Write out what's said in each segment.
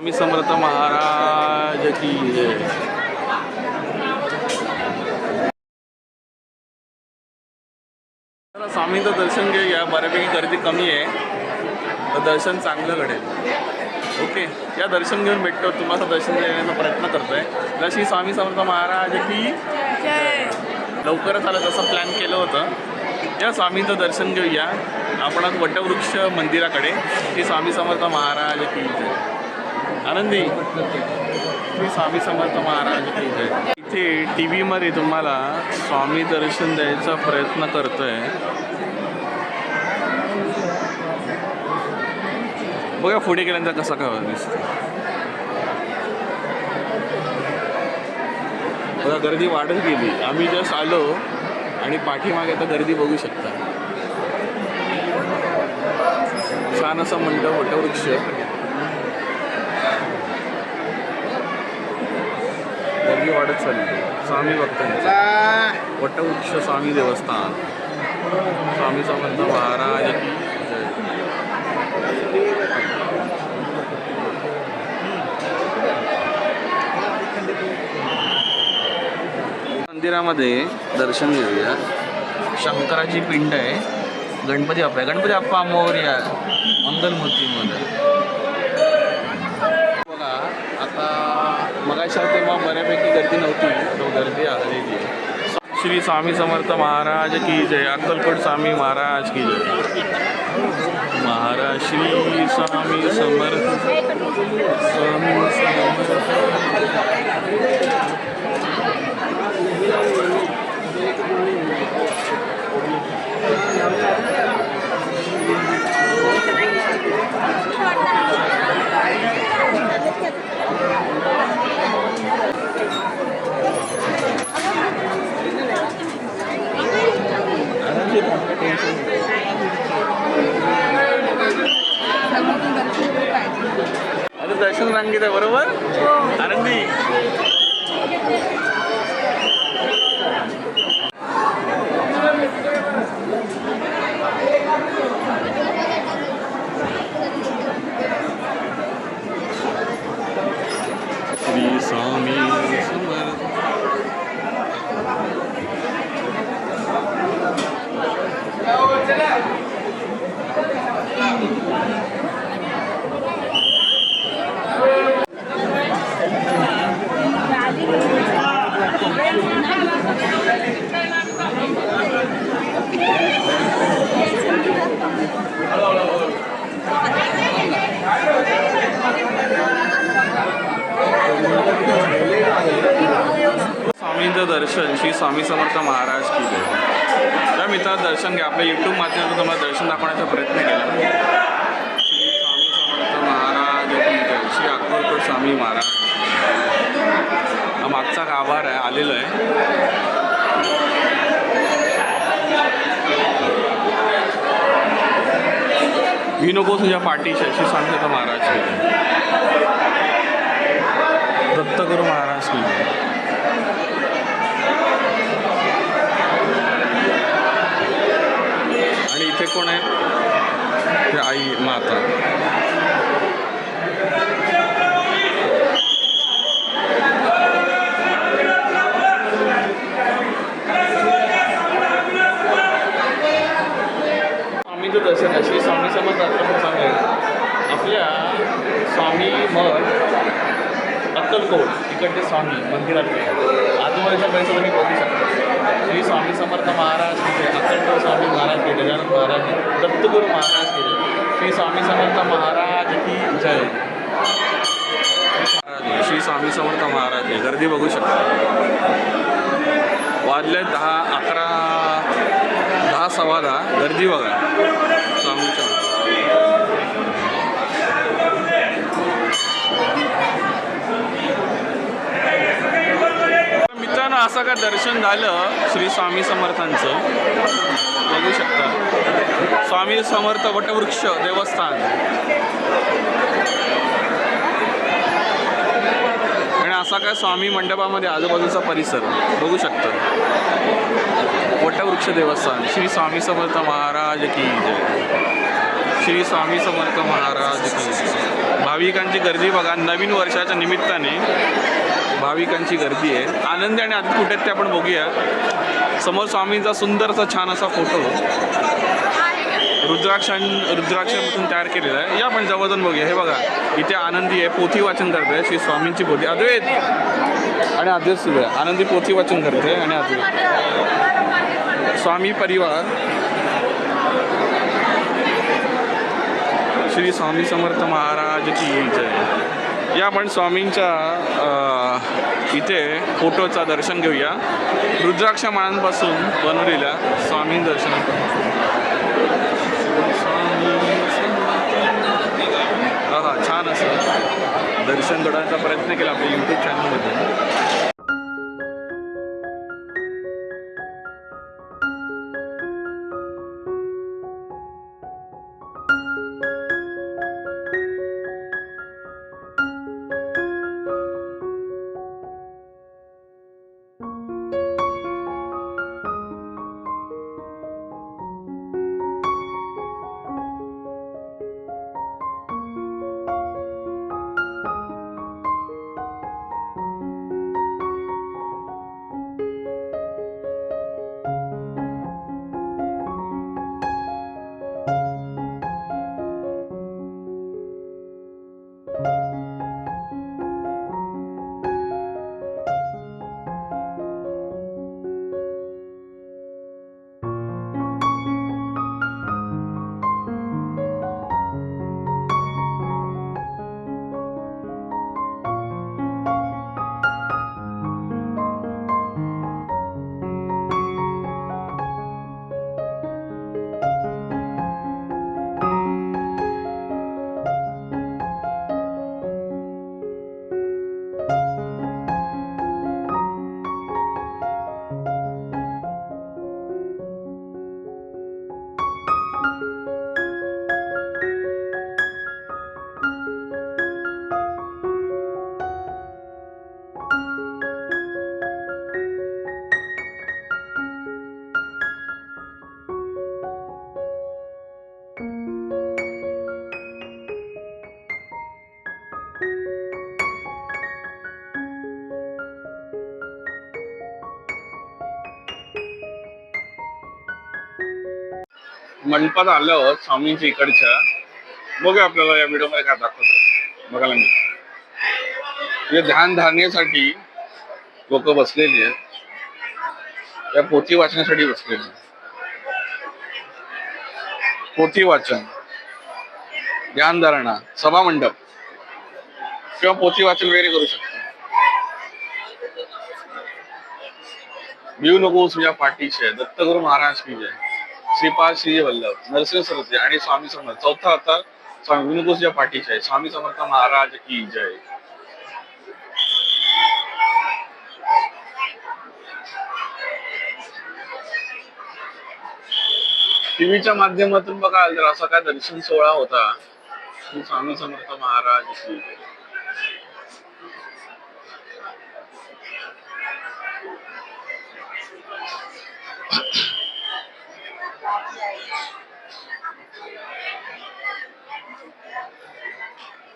स्वामी समर्थ महाराज की जय. स्वामींचं दर्शन घेऊया बऱ्यापैकी गर्दी कमी आहे. तर दर्शन चांगलं घडेल. ओके या दर्शन घेऊन भेटतो. तुम्हाला दर्शन देण्याचा प्रयत्न करतोय. जशी स्वामी समर्थ महाराज की लवकरच आलं तसं प्लॅन केलं होतं. या स्वामींचं दर्शन घेऊया. आपण वटवृक्ष मंदिराकडे. श्री स्वामी समर्थ महाराज की जय. आनंदी. श्री स्वामी समर्थ महाराज इथे टी व्हीमध्ये तुम्हाला स्वामी दर्शन द्यायचा प्रयत्न करतोय. बघा पुढे गेल्यानंतर कसा काय दिसतो बघा गर्दी वाढत गेली. आम्ही जस्ट आलो आणि पाठीमागे आता गर्दी बघू शकता. छान असं म्हणतं वृक्ष. गर्दी वाढत चालली. स्वामी भक्तांचा वटवृक्ष स्वामी देवस्थान. स्वामी समर्थ महाराज. मंदिरामध्ये दर्शन घेऊया. शंकराची पिंड आहे. गणपती बाप्पा आहे. गणपती बाप्पा मोर्या मंगलमूर्तीमध्ये बघा आता मगाशा तेव्हा बऱ्यापैकी गर्दी नव्हती. तो गर्दी आलेली आहे. श्री स्वामी समर्थ महाराज की जय. अक्कलकोट स्वामी महाराज की जय. महाराज श्री स्वामी समर्थ. स्वामी समर्थ. आता दर्शन रांगेत आहे बरोबर आनंदी स्वामींचं दर्शन श्री स्वामी समर्थ महाराज की जय. त्या मित्रांनो दर्शन घ्या. आपल्या यूट्यूब माध्यमातून तुम्हाला दर्शन दाखवण्याचा प्रयत्न केला. श्री स्वामी समर्थ महाराज की जय. श्री अक्कलकोट स्वामी महाराज हा मागचा गाभार आहे आलेलो आहे. मी नको तुझ्या पाठीशी श्री स्वामी तर महाराज की दत्तगुरु महाराज की जय आणि इथे कोण आहे ते आई माता स्वामीचं दर्शन आहे श्री स्वामी समर्थ आश्रम स्वामी आपल्या स्वामी मठ अक्कलकोट इकडचे स्वामी मंदिरातले आजूबाजूच्या पैसा तुम्ही बघू शकता. श्री स्वामी समर्थ महाराज तिथे अक्कलकोट स्वामी महाराज केले गजानन महाराज दत्तगुरू दत्तगुरु महाराज केले श्री स्वामी समर्थ महाराज की जय. श्री स्वामी समर्थ महाराज गर्दी बघू शकता. वाजले दहा अकरा दहा सव्वा दहा गर्दी बघा स्वामीच्या मित्रांनो असं का दर्शन झालं श्री स्वामी समर्थांचं? बघू शकता. स्वामी समर्थ वटवृक्ष देवस्थान. आणि असा काय स्वामी मंडपामध्ये आजूबाजूचा परिसर? बघू शकता. वटवृक्ष देवस्थान. श्री स्वामी समर्थ महाराज की जय. श्री स्वामी समर्थ महाराज की भाविकांची गर्दी बघा. नवीन वर्षाच्या निमित्ताने भाविकांची गर्दी आहे. आनंदी आणि आदित्य कुठे आहेत ते आपण बघूया. समोर स्वामींचा सुंदरसा छान असा फोटो रुद्राक्षां रुद्राक्षापासून तयार केलेला आहे. या आपण जवळजवळ बघूया. हे बघा इथे आनंदी आहे. पोथी वाचन करते श्री स्वामींची पोथी. अद्वैत! आणि अद्वैत सुरू आहे आनंदी पोथी वाचन करते आणि अद्वैत. स्वामी परिवार. श्री स्वामी समर्थ महाराज की जय. या आपण स्वामींच्या इथे फोटोचा दर्शन घेऊया. रुद्राक्ष माळांपासून बनवलेल्या स्वामी दर्शन हा हा छान असं दर्शन घडवण्याचा प्रयत्न केला आपल्या यूट्यूब चॅनलमध्ये मंडपात आलो आहोत स्वामींच्या इकडच्या बघा आपल्याला या व्हिडिओमध्ये काय दाखवतो बघायला मिळतं म्हणजे ध्यान धारणेसाठी लोक बसलेली आहेत. या पोथी वाचण्यासाठी बसलेली पोथी वाचन ध्यान धारणा सभा मंडप किंवा पोथी वाचन वगैरे करू शकतो. भिऊ नकोस तुझ्या पाठीचे दत्तगुरु महाराज की जय. श्रीपाद श्री वल्लभ नरसिंह सरस्वती आणि स्वामी समर्थ. चौथा आता स्वामी भिऊ पाठीचे आहे. स्वामी समर्थ महाराज की जय. टीव्हीच्या माध्यमातून बघा जर असा काय दर्शन सोहळा होता स्वामी समर्थ महाराज की जय.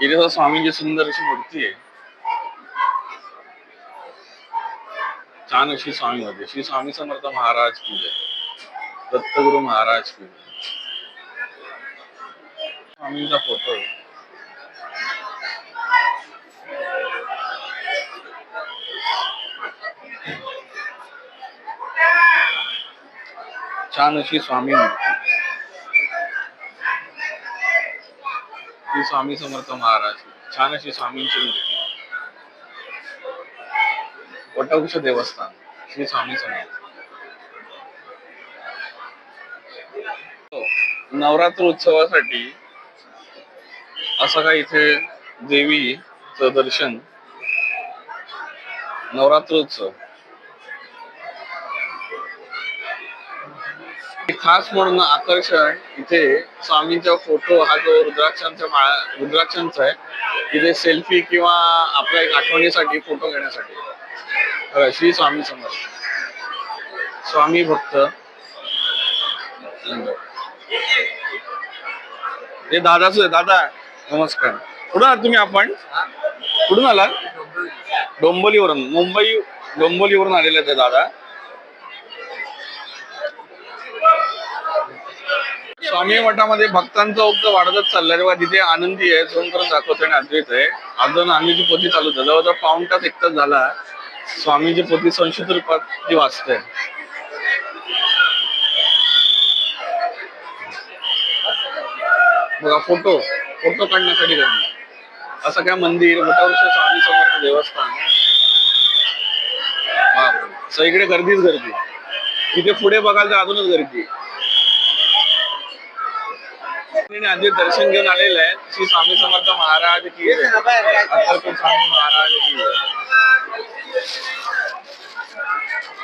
इथे स्वामींची सुंदर अशी मूर्ती आहे छान अशी स्वामी मध्ये श्री स्वामी समर्थ महाराज की जय दत्तगुरु महाराज की जय स्वामींचा फोटो आहे छान अशी स्वामी मूर्ती श्री स्वामी समर्थ महाराज छान अशी स्वामींची मूर्ती. वटवृक्ष देवस्थान श्री स्वामी समर्थ. हो, नवरात्र उत्सवासाठी असं काही इथे देवीचं दर्शन नवरात्र खास म्हणून आकर्षण इथे स्वामींचा फोटो हा जो रुद्राक्षांचा माळा रुद्राक्षांचा आहे इथे सेल्फी किंवा आपल्या एक आठवणीसाठी फोटो घेण्यासाठी. श्री स्वामी समर्थ. स्वामी भक्त. हे दादाच दादा. नमस्कार. कुठून आहात तुम्ही आपण? कुठून आलात? डोंबोलीवरून. मुंबई डोंबोलीवरून आलेले आहेत दादा. स्वामी मठामध्ये भक्तांचा उक्त वाढतच चाललाय. तेव्हा तिथे आनंदी आहे झोन करून दाखवतोय आणि अद्वैत आहे. अजून आम्ही पोथी चालू होतं. जवळजवळ पाऊण तास एक तास झाला. स्वामीची पोथी संस्कृत रूपात ती वाचते बघा फोटो. फोटो काढण्यासाठी गर्दी. असं काय मंदिर मोठावृक्ष स्वामी समर्थ देवस्थान. हा सगळीकडे गर्दीच गर्दी. तिथे पुढे बघाल तर अजूनच गर्दी. आधी दर्शन घेऊन आलेले आहेत. श्री स्वामी समर्थ महाराज की स्वामी महाराज की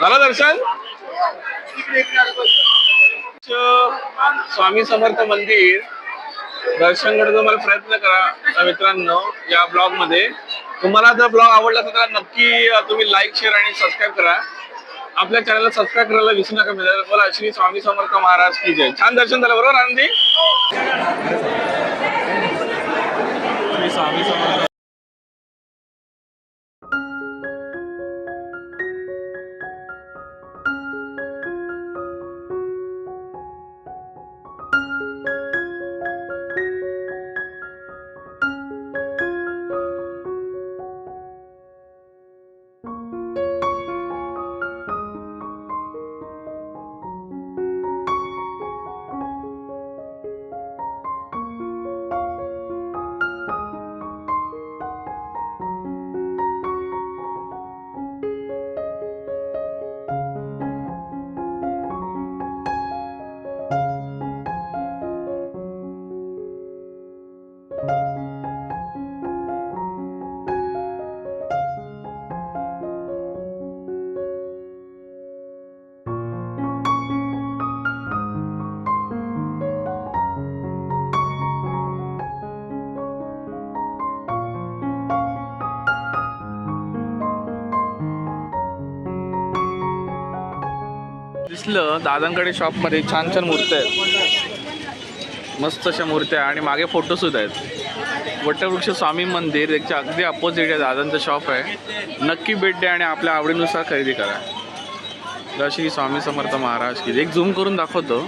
झालं दर्शन? स्वामी समर्थ मंदिर दर्शन करण्याचा मला प्रयत्न करा. मित्रांनो या ब्लॉगमध्ये तुम्हाला जर ब्लॉग आवडला तर नक्की तुम्ही लाईक शेअर आणि सबस्क्राईब करा. आपल्या चॅनलला सबस्क्राईब करायला विसरू नका मिळालं मला श्री स्वामी समर्थ महाराज की जय. छान दर्शन झालं बरोबर आनंदी? स्वामी समर्थ दिसलं दादांकडे शॉपमध्ये छान छान मूर्त्या आहेत. मस्त अशा मूर्त्या आणि मागे फोटो सुद्धा आहेत. वटवृक्ष स्वामी मंदिर याच्या अगदी अपोजिट आहे दादांचं शॉप आहे. नक्की भेट द्या आणि आपल्या आवडीनुसार खरेदी करा. जय श्री स्वामी समर्थ महाराज की एक झूम करून दाखवतो.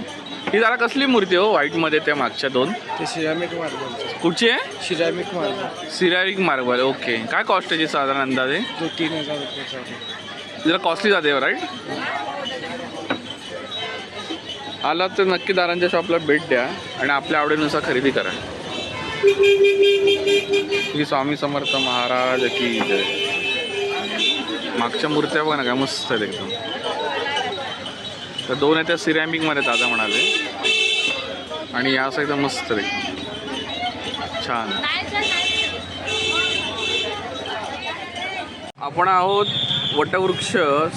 ही जरा कसली मूर्ती हो व्हाईटमध्ये त्या मागच्या दोन? सिरामिक मार्बल कुठची आहे? Ceramic marble ceramic marble okay काय कॉस्ट आहे साधारण अंदाजे? तीन हजार रुपयाचा आहे. जरा कॉस्टली जाते राईट आला तर नक्की दारांच्या शॉपला भेट द्या आणि आपल्या आवडीनुसार खरेदी करा. श्री स्वामी समर्थ महाराज की जय. मागच्या मूर्त्या बघा ना काय मस्त आहेत एकदम. तर दोन आहे त्या सिरॅमिकमध्ये दादा म्हणाले. आणि या असं एकदम मस्त आहे छान. आपण आहोत वटवृक्ष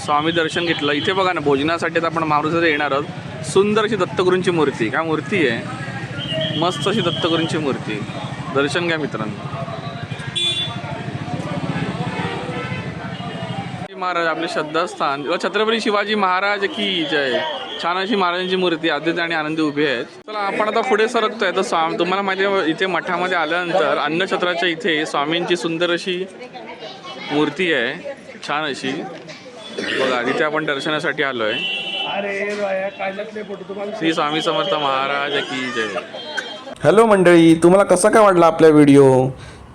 स्वामी दर्शन घेतलं. इथे बघा ना भोजनासाठी तर आपण मारुतीमध्ये येणार आहोत. सुंदर अशी दत्तगुरूंची मूर्ती. काय मूर्ती आहे? मस्त अशी दत्तगुरूंची मूर्ती. दर्शन घ्या मित्रांनो. शिवाजी महाराज आपले श्रद्धास्थान. व छत्रपती शिवाजी महाराज की जय. छान अशी महाराजांची मूर्ती आदित्य आणि आनंदी उभी आहेत. चला आपण आता पुढे सरकतोय. तर स्वामी तुम्हाला माहिती इथे मठामध्ये आल्यानंतर अन्नछत्राच्या इथे स्वामींची सुंदर अशी मूर्ती आहे. छान अशी. बघा तिथे आपण दर्शनासाठी आलो आहे अरे काढल्यातले फोटो तुम्हाला श्री स्वामी समर्थ महाराज की जय. हॅलो मंडळी तुम्हाला कसा काय वाटला आपला व्हिडिओ?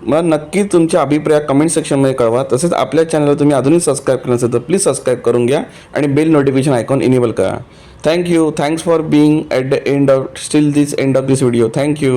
मला नक्की तुमचे अभिप्राय कमेंट सेक्शनमध्ये कळवा. तसेच आपल्या चॅनलला तुम्ही अजूनही सबस्क्राईब केलं नसेल तर प्लीज सबस्क्राईब करून घ्या आणि बेल नोटिफिकेशन आयकॉन इनेबल करा. Thank you thanks for being at the end of still this end of this video thank you